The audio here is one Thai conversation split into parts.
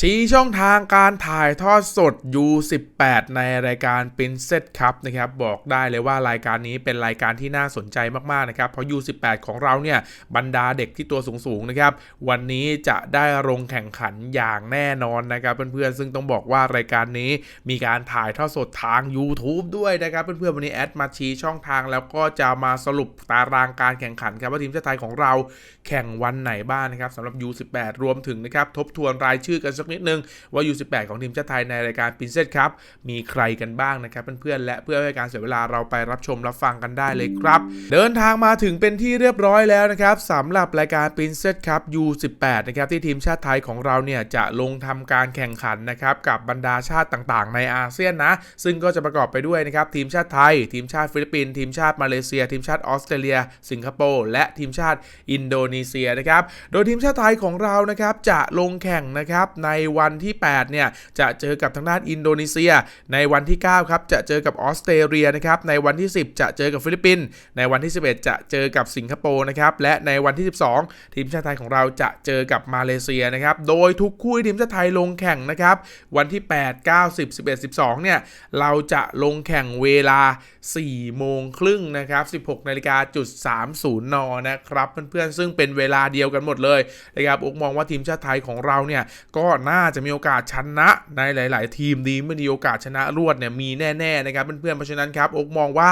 ชี้ช่องทางการถ่ายทอดสด U18 ในรายการ Princess Cup นะครับบอกได้เลยว่ารายการนี้เป็นรายการที่น่าสนใจมากๆนะครับเพราะ U18 ของเราเนี่ยบรรดาเด็กที่ตัวสูงๆนะครับวันนี้จะได้ลงแข่งขันอย่างแน่นอนนะครับเพื่อนๆซึ่งต้องบอกว่ารายการนี้มีการถ่ายทอดสดทาง YouTube ด้วยนะครับเพื่อนๆวันนี้แอดมาชี้ช่องทางแล้วก็จะมาสรุปตารางการแข่งขันครับว่าทีมชาติไทยของเราแข่งวันไหนบ้างนะครับสำหรับ U18 รวมถึงนะครับทบทวนรายชื่อกันสักนิดนึงว่า U18 ของทีมชาติไทยในรายการ Princess ครับมีใครกันบ้างนะครับเพื่อนๆและเพื่อให้การเสียเวลาเราไปรับชมรับฟังกันได้เลยครับ เดินทางมาถึงเป็นที่เรียบร้อยแล้วนะครับสำหรับรายการ Princess ครับ U18 นะครับที่ทีมชาติไทยของเราเนี่ยจะลงทำการแข่งขันนะครับกับบรรดาชาติต่างๆ ในอาเซียนนะ ซึ่งก็จะประกอบไปด้วยนะครับทีมชาติไทย ทีมชาติฟิลิปปินส์ทีมชาติมาเลเซีย ทีมชาติออสเตรเลีย สิงคโปร์และทีมชาติอินโดนีเซียนะครับโดยทีมชาติไทยของเรานะครับจะลงแข่งนะครับในวันที่ 8 เนี่ย จะเจอกับทางด้านอินโดนีเซีย ในวันที่ 9 ครับ จะเจอกับออสเตรเลียนะครับ ในวันที่ 10 จะเจอกับฟิลิปปินส์ในวันที่ 11 จะเจอกับสิงคโปร์นะครับ และในวันที่ 12 ทีมชาติไทยของเราจะเจอกับมาเลเซียนะครับ โดยทุกคู่ทีมชาติไทยลงแข่งนะครับ วันที่ 8 9 10 11 12 เนี่ย เราจะลงแข่งเวลา 4 โมงครึ่งนะครับ 16นาฬิกาจุด30 น นะครับ เพื่อนๆ ซึ่งเป็นเวลาเดียวกันหมดเลยนะครับอกมองว่าทีมชาติไทยของเราเนี่ยก็น่าจะมีโอกาสชนะในหลาย ๆ ทีมดีไม่มีโอกาสชนะรวดเนี่ยมีแน่ ๆ นะครับเพื่อนๆเพราะฉะนั้นครับอกมองว่า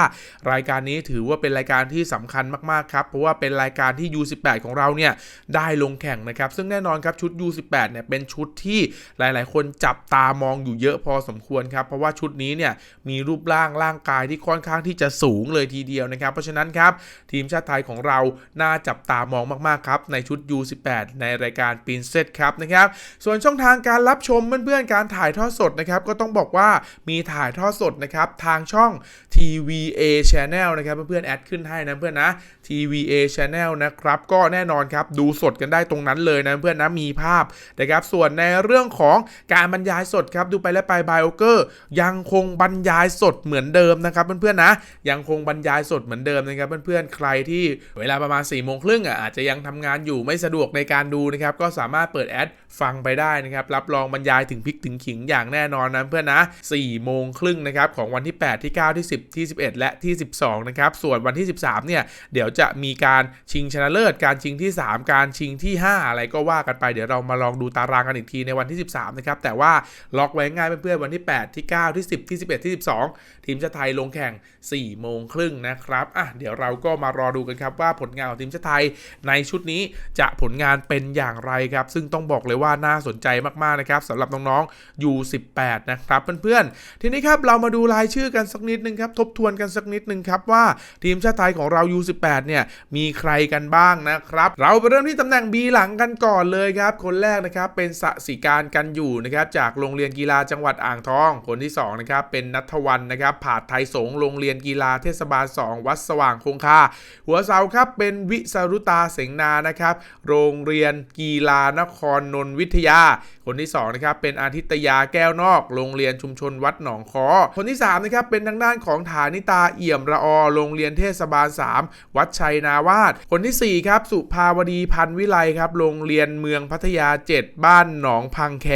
รายการนี้ถือว่าเป็นรายการที่สำคัญมาก ๆ ครับ เพราะว่าเป็นรายการที่ U18 ของเราเนี่ยได้ลงแข่งนะครับ ซึ่งแน่นอนครับชุด U18 เนี่ยเป็นชุดที่หลาย ๆ คนจับตามองอยู่เยอะพอสมควรครับ เพราะว่าชุดนี้เนี่ยมีรูปร่างร่างกายที่ค่อนข้างที่จะสูงเลยทีเดียวนะครับ เพราะฉะนั้นครับทีมชาติไทยของเราน่าจับตามองมาก ๆ ครับในชุด U18 ในรายการ Princess ครับนะครับส่วนช่องทางการรับชมเพื่อนๆการถ่ายทอดสดนะครับก็ต้องบอกว่ามีถ่ายทอดสดนะครับทางช่อง TVA Channel นะครับเพื่อนๆแอดขึ้นให้นะเพื่อนนะ TVA Channel นะครับ ก็แน่นอนครับดูสดกันได้ตรงนั้นเลยนะเพื่อนนะมีภาพนะครับส่วนในเรื่องของการบรรยายสดครับดูไปและไปไบโอเกอร์ยังคงบรรยายสดเหมือนเดิมนะครับเพื่อนๆนะยังคงบรรยายสดเหมือนเดิมนะครับเพื่อนๆใครที่เวลาประมาณ4ี่โมงครึ่งอะอาจจะยังทำงานอยู่ไม่สะดวกในการดูนะครับก็สามารถเปิดแอดฟังไปได้นะครับรับรองบรรยายถึงพริกถึงขิงอย่างแน่นอนนะเพื่อนนะ4โมงครึ่งนะครับของวันที่ 8 ที่ 9 ที่ 10 ที่ 11 และที่ 12นะครับส่วนวันที่ 13เนี่ยเดี๋ยวจะมีการชิงชนะเลิศ การชิงที่ 3 การชิงที่ 5 อะไรก็ว่ากันไป เดี๋ยวเรามาลองดูตารางกันอีกทีในวันที่ 13 นะครับ แต่ว่าล็อกไว้ง่ายเพื่อนๆวันที่ 8 ที่ 9 ที่ 10 ที่ 11 ที่ 12 ทีมชาติไทยลงแข่ง 4 โมงครึ่งนะครับ อะ เดี๋ยวเราก็มารอดูกันครับว่าผลงานของทีมชาติไทยในชุดนี้จะผลงานเป็นอย่างไรครับ ซึ่งต้องบอกเลยว่าน่าสนใจมากๆนะครับสำหรับน้องๆ U18 นะครับเพื่อนๆ ทีนี้ครับเรามาดูรายชื่อกันสักนิดนึงครับ ทบทวนกันสักนิดนึงครับว่าทีมชาติไทยของเรา U18 เนี่ยมีใครกันบ้างนะครับ เราไปเริ่มที่ตำแหน่ง B หลังกันก่อนเลยครับ คนแรกนะครับเป็นสสิการกันอยู่นะครับจากโรงเรียนกีฬาจังหวัดอ่างทอง คนที่2นะครับเป็นนัทวันนะครับผาดไทยสงโรงเรียนกีฬาเทศบาล 2 วัดสว่างคงคาหัวเสาครับเป็นวิสรุตาเสงนานะครับ โรงเรียนกีฬานครนนทวิทยาคนที่2นะครับเป็นอาทิตยาแก้วนอก โรงเรียนชุมชนวัดหนองคอ คนที่3นะครับเป็นทางด้านของฐานิตาเอี่ยมระอโรงเรียนเทศบาล 3 วัดชัยนาวาสคนที่4ครับสุภาวดีพันวิไลครับโรงเรียนเมืองพัทยา 7 บ้านหนองพังแค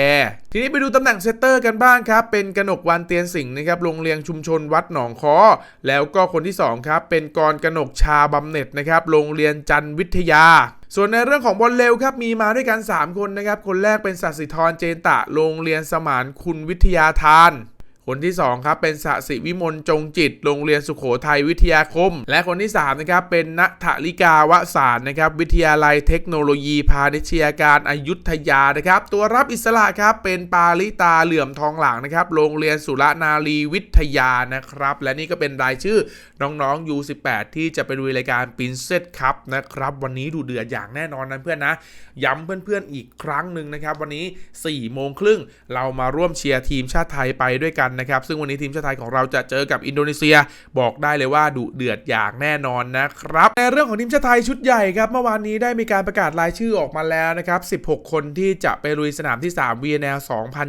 ทีนี้ไปดูตำแหน่งเซตเตอร์กันบ้างครับเป็นกนกวันเตียนสิงห์นะครับโรงเรียนชุมชนวัดหนองคอ แล้วก็คนที่2ครับเป็นกรกนกชาบำเหน็จนะครับโรงเรียนจันวิทยา ส่วนในเรื่องของบอลเร็วครับมีมาด้วยกัน 3 คนนะครับ คนแรกเป็นสัสิธรเจนตะโรงเรียนสมานคุณวิทยาทาน คนที่ 2 ครับ เป็นสสิวิมลจงจิต โรงเรียนสุขโขทัยวิทยาคม และคนที่ 3 นะครับ เป็นณถลิกาวสารนะครับ วิทยาลัยเทคโนโลยีพาณิชยาการอายุทยานะครับ ตัวรับอิสระครับ เป็นปาลิตาเหลื่อมทองหลางนะครับ โรงเรียนสุรนารีวิทยานะครับ และนี่ก็เป็นรายชื่อน้องๆ U18 ที่จะไปดูรายการ Princess Cup นะครับ วันนี้ดูเดือดอย่างแน่นอนนะเพื่อนนะ ย้ำเพื่อนๆอีกครั้งหนึ่งนะครับ วันนี้4โมงครึ่งเรามาร่วมเชียร์ทีมชาติไทยไปด้วยกันนะครับ ซึ่งวันนี้ทีมชาติไทยของเราจะเจอกับอินโดนีเซีย บอกได้เลยว่าดุเดือดอย่างแน่นอนนะครับ ในเรื่องของทีมชาติไทยชุดใหญ่ครับเมื่อวานนี้ได้มีการประกาศรายชื่อออกมาแล้วนะครับ 16 คนที่จะไปลุยสนามที่3 VNL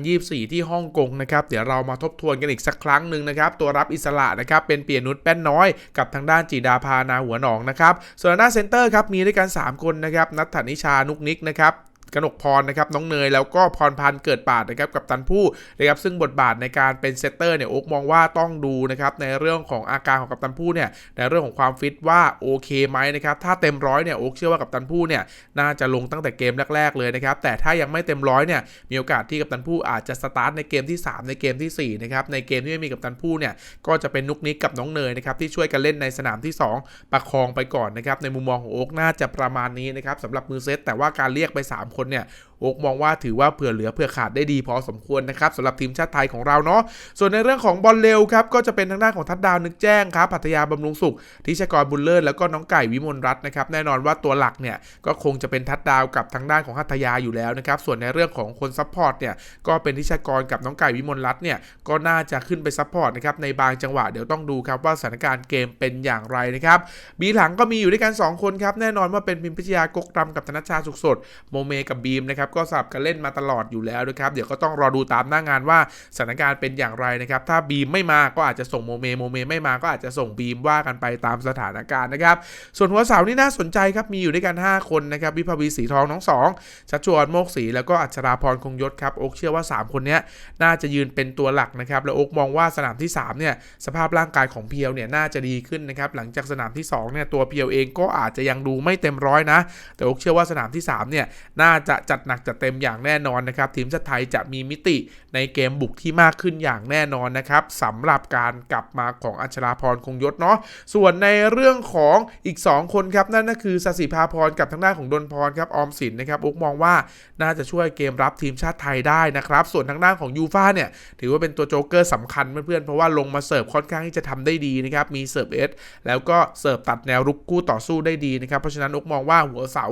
2024 ที่ฮ่องกงนะครับ เดี๋ยวเรามาทบทวนกันอีกสักครั้งหนึ่งนะครับ ตัวรับอิสระนะครับเป็นเปียนุชแป้นน้อย กับทางด้านจีดาพานาหัวหนองนะครับ ส่วนหน้าเซนเตอร์ครับมีด้วยกัน 3 คนนะครับนัทธนิชานุกนิกนะครับ กนกพรนะครับน้องเนยแล้วก็พรพันธ์เกิดปาดนะครับกับตันผู้นะครับซึ่งบทบาทในการเป็นเซตเตอร์เนี่ยโอ๊กมองว่าต้องดูนะครับในเรื่องของอาการของกัปตันผู้เนี่ยในเรื่องของความฟิตว่าโอเคไหมนะครับถ้าเต็มร้อยเนี่ยโอ๊กเชื่อว่ากัปตันผู้เนี่ยน่าจะลงตั้งแต่เกมแรก ๆ เลยนะครับแต่ถ้ายังไม่เต็มร้อยเนี่ยมีโอกาสที่กัปตันผู้อาจจะสตาร์ทในเกมที่ 3 ในเกมทีสี่4นะครับในเกมที่ไม่มีกัปตันผู้เนี่ยก็จะเป็นนุกนิกกับน้องเนยนะครับที่ช่วยกันเล่นในสนามที่ 2 ประคองไปก่อนนะครับในมุมมองของโอ๊กน่าจะประมาณนี้นะครับสำหรับมือเซตแต่ว่าการเรียกไป 3คนเนี่ยโอ๊กมองว่าถือว่าเผื่อเหลือเผื่อขาดได้ดีพอสมควรนะครับสำหรับทีมชาติไทยของเราเนาะส่วนในเรื่องของบอลเร็วครับก็จะเป็นทางด้านของทัดดาวนึกแจ้งครับพัทยาบำรุงสุขทิชกรบุญเลิศแล้วก็น้องไก่วิมลรัตน์นะครับแน่นอนว่าตัวหลักเนี่ยก็คงจะเป็นทัดดาวกับทางด้านของพัทยาอยู่แล้วนะครับส่วนในเรื่องของคนซัพพอร์ตเนี่ยก็เป็นทิชกรกับน้องไก่วิมลรัตน์เนี่ยก็น่าจะขึ้นไปซัพพอร์ตนะครับในบางจังหวะเดี๋ยวต้องดูครับว่าสถานการณ์เกมเป็นอย่างไรนะครับบีหลังก็มีอยู่ด้วยกันสองคนครับแน่นอนว่าเป็นพิมพิชยากกรำกับธนชาสุขสดโมเมกับบีมนะครับก็สับกันเล่นมาตลอดอยู่แล้วนะครับเดี๋ยวก็ต้องรอดูตามหน้างานว่าสถานการณ์เป็นอย่างไรนะครับถ้าบีมไม่มาก็อาจจะส่งโมเมโมเมไม่มาก็อาจจะส่งบีมว่ากันไปตามสถานการณ์นะครับส่วนหัวเสานี่น่าสนใจครับมีอยู่ด้วยกัน 5 คนนะครับวิภาวีสีทองน้องสองชัชชวนโมกศรีแล้วก็อัชราพรคงยศครับโอ๊กเชื่อว่า 3 คนนี้น่าจะยืนเป็นตัวหลักนะครับแล้วโอ๊กมองว่าสนามที่3เนี่ยสภาพร่างกายของเพียวเนี่ยน่าจะดีขึ้นนะครับหลังจากสนามที่2เนี่ยตัวเพียวเองก็อาจจะยังดูไม่เต็มร้อยนะ แต่โอ๊กเชื่อว่าสนามที่3เนี่ยน่าจะจัดหนักจัดเต็มอย่างแน่นอนนะครับทีมชาติไทยจะมีมิติในเกมบุกที่มากขึ้นอย่างแน่นอนนะครับสำหรับการกลับมาของอัชราพรคงยศเนาะส่วนในเรื่องของอีก 2 คนครับนั่นก็คือสสิภาพรกับทางด้านของดนพรครับออมสินนะครับอุกมองว่าน่าจะช่วยเกมรับทีมชาติไทยได้นะครับส่วนทางด้านของยูฟ่าเนี่ยถือว่าเป็นตัวโจ๊กเกอร์สำคัญเพื่อนๆเพราะว่าลงมาเสิร์ฟค่อนข้างที่จะทำได้ดีนะครับมีเสิร์ฟเอสแล้วก็เสิร์ฟตัดแนวรุกคู่ต่อสู้ได้ดีนะครับเพราะฉะนั้นอุกมองว่าหัวเสา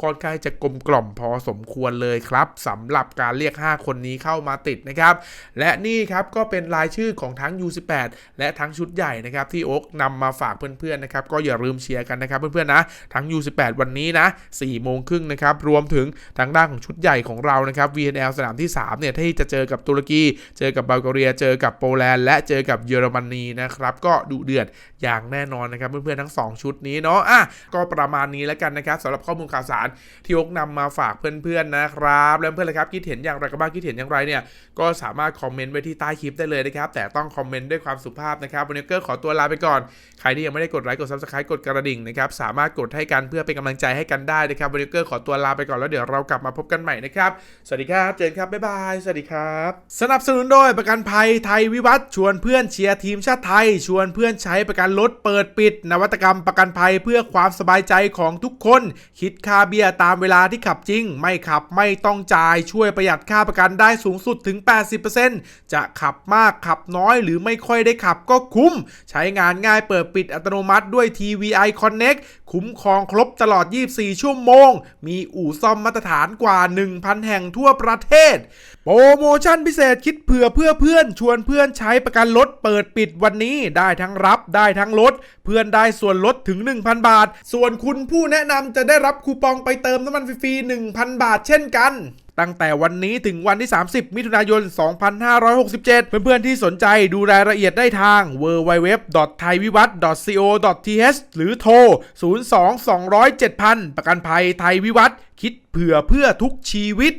ค่อนข้างจะกลมกล่อมพอสมควรเลยครับสำหรับการเรียก 5 คนนี้เข้ามาติดนะครับ และนี่ครับก็เป็นรายชื่อของทั้ง U18 และทั้งชุดใหญ่นะครับที่โอ๊กนำมาฝากเพื่อนๆนะครับก็อย่าลืมเชียร์กันนะครับเพื่อนๆนะทั้ง U18 วันนี้นะ4โมงครึ่งนะครับรวมถึงทางด้านของชุดใหญ่ของเรานะครับ VNL สนามที่3เนี่ยที่จะเจอกับตุรกี เจอกับบัลแกเรีย เจอกับโปแลนด์และเจอกับเยอรมนีนะครับก็ดุเดือดอย่างแน่นอนนะครับเพื่อนๆทั้งสองชุดนี้เนาะอะก็ประมาณนี้แล้วกันนะครับสำหรับข้อมูลข่าวสารที่โอ๊กนำมาฝากเพื่อนๆนะนะครับ แล้วเพื่อนๆละครับคิดเห็นอย่างไรกันบ้างคิดเห็นอย่างไรเนี่ยก็สามารถคอมเมนต์ไว้ที่ใต้คลิปได้เลยนะครับแต่ต้องคอมเมนต์ด้วยความสุภาพนะครับวันนี้ก็ขอตัวลาไปก่อนใครที่ยังไม่ได้กดไลค์กด subscribe กดกระดิ่งนะครับสามารถกดให้กันเพื่อเป็นกำลังใจให้กันได้นะครับวันนี้ก็ขอตัวลาไปก่อนแล้วเดี๋ยวเรากลับมาพบกันใหม่นะครับสวัสดีครับเจนครับบ๊ายบายสวัสดีครับสนับสนุนโดยประกันภัยไทยวิวัฒน์ชวนเพื่อนเชียร์ทีมชาติไทย ชวนเพื่อนใช้ประกันรถเปิดปิด นวัตกรรมประกันภัยเพื่อความสบายใจของทุกคน คิดค่าเบี้ยตามเวลาที่ขับจริง ไม่ขับไม่ต้องจ่ายช่วยประหยัดค่าประกันได้สูงสุดถึง 80%จะขับมากขับน้อยหรือไม่ค่อยได้ขับก็คุ้ม ใช้งานง่ายเปิดปิดอัตโนมัติด้วย TVI Connect คุ้มครองครบตลอด 24 ชั่วโมง มีอู่ซ่อมมาตรฐานกว่า 1,000 แห่งทั่วประเทศ โปรโมชั่นพิเศษคิดเผื่อเพื่อเพื่อน ชวนเพื่อนใช้ประกันรถเปิดปิดวันนี้ได้ทั้งรับได้ทั้งลด เพื่อนได้ส่วนลดถึง 1,000 บาท ส่วนคุณผู้แนะนำจะได้รับคูปองไปเติมน้ำมันฟรีๆ1,000 บาทเช่นกัน ตั้งแต่วันนี้ถึงวันที่ 30 มิถุนายน 2567 เพื่อนๆที่สนใจดูรายละเอียดได้ทาง www.thaiwivat.co.th หรือโทร 02 200 7000 ประกันภัยไทยวิวัฒน์คิดเผื่อเพื่อทุกชีวิต